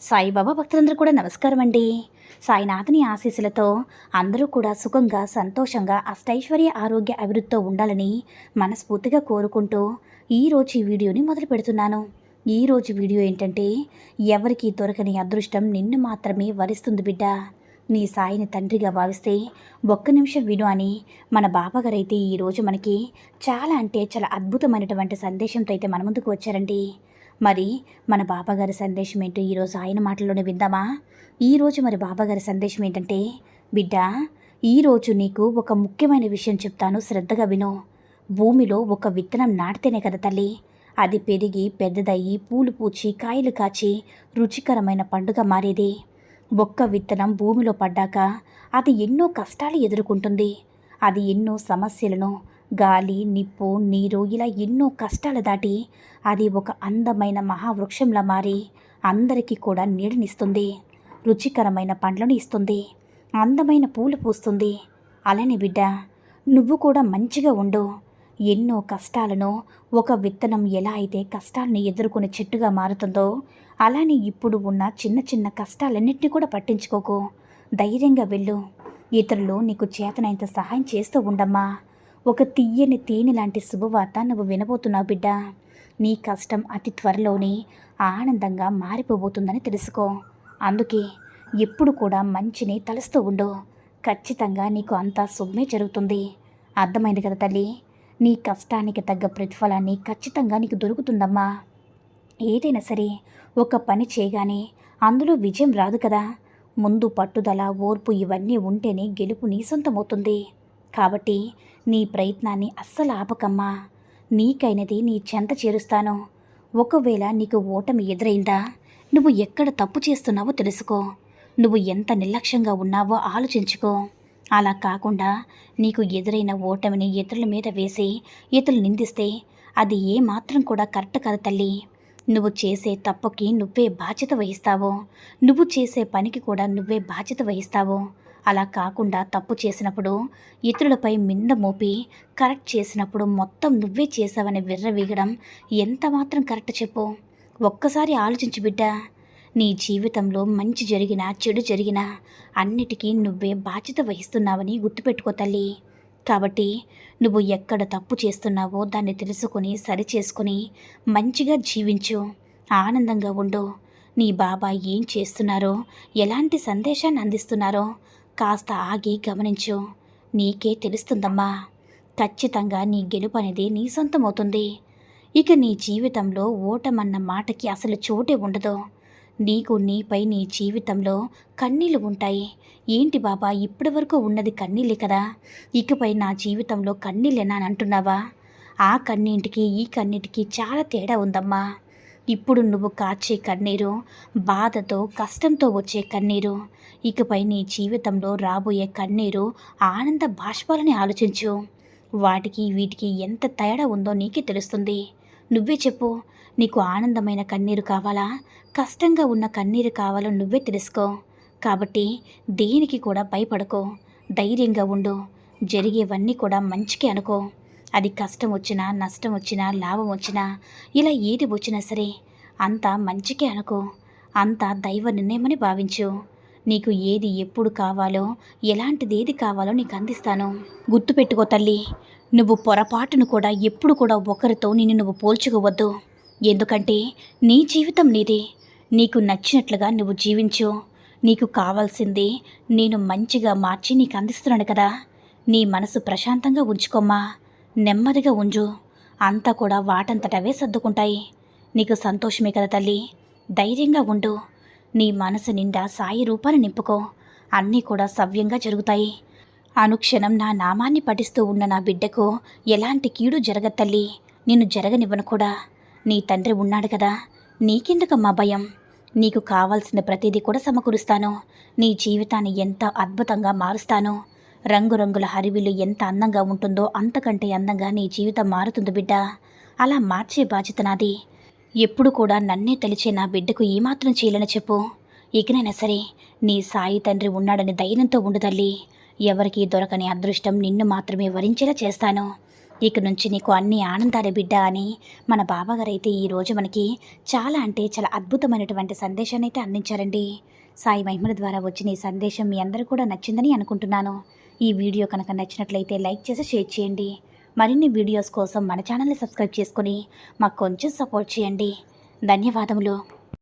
సాయిబాబా భక్తులందరూ కూడా నమస్కారం అండి సాయినాథుని ఆశీస్సులతో అందరూ కూడా సుఖంగా సంతోషంగా అష్టైశ్వర్య ఆరోగ్య అభివృద్ధితో ఉండాలని మనస్ఫూర్తిగా కోరుకుంటూ ఈరోజు ఈ వీడియోని మొదలు పెడుతున్నాను. ఈరోజు వీడియో ఏంటంటే ఎవరికి దొరకని అదృష్టం నిన్ను మాత్రమే వరిస్తుంది బిడ్డ. నీ సాయిని తండ్రిగా భావిస్తే ఒక్క నిమిషం విను అని మన బాబాగారైతే ఈరోజు మనకి చాలా అంటే చాలా అద్భుతమైనటువంటి సందేశంతో అయితే మన ముందుకు వచ్చారండి. మరి మన బాబాగారి సందేశం ఏంటో ఈరోజు ఆయన మాటల్లోనే విందామా? ఈరోజు మరి బాబాగారి సందేశం ఏంటంటే బిడ్డ ఈరోజు నీకు ఒక ముఖ్యమైన విషయం చెప్తాను శ్రద్ధగా విను. భూమిలో ఒక విత్తనం నాటితేనే కదా తల్లి. అది పెరిగి పెద్దదయ్యి పూలు పూచి కాయలు కాచి రుచికరమైన పండుగ మారేది. ఒక్క విత్తనం భూమిలో పడ్డాక అది ఎన్నో కష్టాలు ఎదుర్కొంటుంది. అది ఎన్నో సమస్యలను గాలి నిప్పు నీరు ఇలా ఎన్నో కష్టాలు దాటి అది ఒక అందమైన మహావృక్షంలా మారి అందరికీ కూడా నీడనిస్తుంది రుచికరమైన పండ్లను ఇస్తుంది అందమైన పూలు పూస్తుంది. అలానే బిడ్డ నువ్వు కూడా మంచిగా ఉండు. ఎన్నో కష్టాలను ఒక విత్తనం ఎలా అయితే కష్టాలను ఎదుర్కొనే చెట్టుగా మారుతుందో అలానే ఇప్పుడు ఉన్న చిన్న చిన్న కష్టాలన్నింటినీ కూడా పట్టించుకోకు. ధైర్యంగా వెళ్ళు. ఇతరులు నీకు చేతనైంత సహాయం చేస్తూ ఉండమ్మా. ఒక తీయని తేనె లాంటి శుభవార్త నువ్వు వినబోతున్నావు బిడ్డ. నీ కష్టం అతి త్వరలోనే ఆనందంగా మారిపోబోతుందని తెలుసుకో. అందుకే ఎప్పుడు కూడా మంచిని తలుస్తూ ఉండు. ఖచ్చితంగా నీకు అంతా శుభమే జరుగుతుంది. అర్థమైంది కదా తల్లి? నీ కష్టానికి తగ్గ ప్రతిఫలాన్ని ఖచ్చితంగా నీకు దొరుకుతుందమ్మా. ఏదైనా సరే ఒక పని చేయగానే అందులో విజయం రాదు కదా. ముందు పట్టుదల ఓర్పు ఇవన్నీ ఉంటేనే గెలుపు నీ సొంతమవుతుంది. కాబట్టి నీ ప్రయత్నాన్ని అస్సలు ఆపకమ్మా. నీకైనది నీ చెంత చేరుస్తాను. ఒకవేళ నీకు ఓటమి ఎదురైందా నువ్వు ఎక్కడ తప్పు చేస్తున్నావో తెలుసుకో. నువ్వు ఎంత నిర్లక్ష్యంగా ఉన్నావో ఆలోచించుకో. అలా కాకుండా నీకు ఎదురైన ఓటమిని ఇతరుల మీద వేసి ఇతరులు నిందిస్తే అది ఏ మాత్రం కూడా కరెక్ట్ కాదు తల్లి. నువ్వు చేసే తప్పుకి నువ్వే బాధ్యత వహిస్తావు. నువ్వు చేసే పనికి కూడా నువ్వే బాధ్యత వహిస్తావు. అలా కాకుండా తప్పు చేసినప్పుడు ఇతరులపై మింద మోపి కరెక్ట్ చేసినప్పుడు మొత్తం నువ్వే చేసావని విర్రవీగడం ఎంత మాత్రం కరెక్ట్ చెప్పు? ఒక్కసారి ఆలోచించు బిడ్డ. నీ జీవితంలో మంచి జరిగినా చెడు జరిగినా అన్నిటికీ నువ్వే బాధ్యత వహిస్తున్నావని గుర్తుపెట్టుకో తల్లి. కాబట్టి నువ్వు ఎక్కడ తప్పు చేస్తున్నావో దాన్ని తెలుసుకొని సరిచేసుకొని మంచిగా జీవించు. ఆనందంగా ఉండు. నీ బాబా ఏం చేస్తున్నారో ఎలాంటి సందేశాన్ని అందిస్తున్నారో కాస్త ఆగి గమనించు. నీకే తెలుస్తుందమ్మా. ఖచ్చితంగా నీ గెలుపు అనేది నీ సొంతమవుతుంది. ఇక నీ జీవితంలో ఓటమన్న మాటకి అసలు చోటే ఉండదు. నీకు నీపై నీ జీవితంలో కన్నీళ్ళు ఉంటాయి. ఏంటి బాబా ఇప్పటి వరకు ఉన్నది కన్నీళ్ళే కదా? ఇకపై నా జీవితంలో కన్నీళ్ళేనా అని అంటున్నావా? ఆ కన్నీటికి ఈ కన్నీటికి చాలా తేడా ఉందమ్మా. ఇప్పుడు నువ్వు కాచే కన్నీరు బాధతో కష్టంతో వచ్చే కన్నీరు. ఇకపై నీ జీవితంలో రాబోయే కన్నీరు ఆనంద బాష్పాలని ఆలోచించు. వాటికి వీటికి ఎంత తేడా ఉందో నీకే తెలుస్తుంది. నువ్వే చెప్పు నీకు ఆనందమైన కన్నీరు కావాలా? కష్టంగా ఉన్న కన్నీరు కావాలో నువ్వే తెలుసుకో. కాబట్టి దేనికి కూడా భయపడకో. ధైర్యంగా ఉండు. జరిగేవన్నీ కూడా మంచికి అనుకో. అది కష్టం వచ్చినా నష్టం వచ్చినా లాభం వచ్చినా ఇలా ఏది వచ్చినా సరే అంతా మంచికే అనుకో అంతా దైవ నిర్ణయమని భావించు. నీకు ఏది ఎప్పుడు కావాలో ఎలాంటిది ఏది కావాలో నీకు అందిస్తాను. గుర్తుపెట్టుకో తల్లి నువ్వు పొరపాటును కూడా ఎప్పుడు కూడా ఒకరితో నిన్ను నువ్వు పోల్చుకోవద్దు. ఎందుకంటే నీ జీవితం నీదే. నీకు నచ్చినట్లుగా నువ్వు జీవించు. నీకు కావాల్సింది నేను మంచిగా మార్చి నీకు అందిస్తున్నాను కదా. నీ మనసు ప్రశాంతంగా ఉంచుకోమ్మా. నెమ్మదిగా ఉంజు. అంతా కూడా వాటంతటవే సర్దుకుంటాయి. నీకు సంతోషమే కదా తల్లి. ధైర్యంగా ఉండు. నీ మనసు నిండా సాయి రూపాన్ని నింపుకో. అన్నీ కూడా సవ్యంగా జరుగుతాయి. అనుక్షణం నా నామాన్ని పఠిస్తూ ఉన్న నా బిడ్డకు ఎలాంటి కీడు జరగ తల్లి. నిన్ను జరగనివ్వను కూడా. నీ తండ్రి ఉన్నాడు కదా. నీకెందుకమ్మా భయం? నీకు కావాల్సిన ప్రతిదీ కూడా సమకూరుస్తాను. నీ జీవితాన్ని ఎంత అద్భుతంగా మారుస్తాను. రంగురంగుల హరివిలు ఎంత అందంగా ఉంటుందో అంతకంటే అందంగా నీ జీవితం మారుతుంది బిడ్డ. అలా మార్చే బాధ్యత నాది. ఎప్పుడు కూడా నన్నే తెలిచే నా బిడ్డకు ఏమాత్రం చేయలేని చెప్పు. ఇకనైనా సరే నీ సాయి తండ్రి ఉన్నాడని ధైర్యంతో ఉండు తల్లి. ఎవరికీ దొరకని అదృష్టం నిన్ను మాత్రమే వరించేలా చేస్తాను. ఇక నుంచి నీకు అన్ని ఆనందాలే బిడ్డ అని మన బాబాగారు అయితే ఈరోజు మనకి చాలా అంటే చాలా అద్భుతమైనటువంటి సందేశాన్ని అయితే అందించారండి. సాయి మహిమల ద్వారా వచ్చిన ఈ సందేశం మీ అందరూ కూడా నచ్చిందని అనుకుంటున్నాను. ఈ వీడియో కనుక నచ్చినట్లయితే లైక్ చేసి షేర్ చేయండి. మరిన్ని వీడియోస్ కోసం మన ఛానల్ని సబ్స్క్రైబ్ చేసుకొని మాకు కొంచెం సపోర్ట్ చేయండి. ధన్యవాదములు.